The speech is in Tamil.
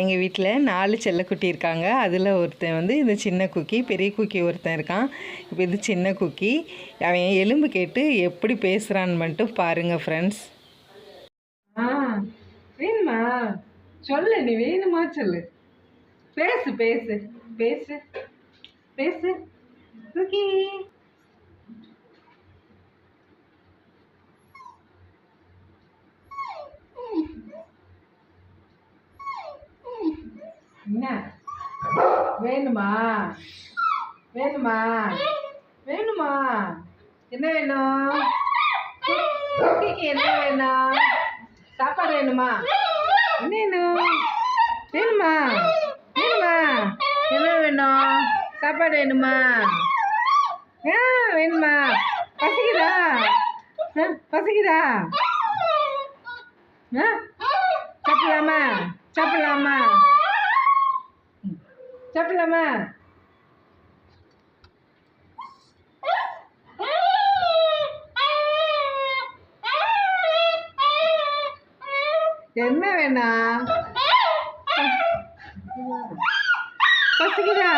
எங்கள் வீட்டில் நாலு செல்லக்குட்டி இருக்காங்க. அதில் ஒருத்தன் வந்து இந்த சின்ன குக்கி பெரிய குக்கி ஒருத்தன் இருக்கான். இப்போ இது சின்ன குக்கி. அவன் எலும்பு கேட்டு எப்படி பேசுகிறான்னு மட்டும் பாருங்கள் ஃப்ரெண்ட்ஸ் ஆ வேணுமா? சொல்லு நீ வேணுமா சொல்லு. பேசு பேசு பேசு பேசு. குக்கி என்ன? வேணுமா? வேணுமா? வேணுமா? என்ன வேணும்? குட்டிக்கு என்ன வேணும்? சாப்பாடு வேணுமா? என்ன வேணும்? வேணுமா? வேணுமா? என்ன வேணும்? சாப்பாடு வேணுமா? ஆ வேணுமா? பசிக்குதா? ஆ, பசிக்குதா? ஆ சாப்பிடலாமா? சாப்பிடலாமா? சாப்பிடலாமா? என்ன வேணா? பசிக்குதா?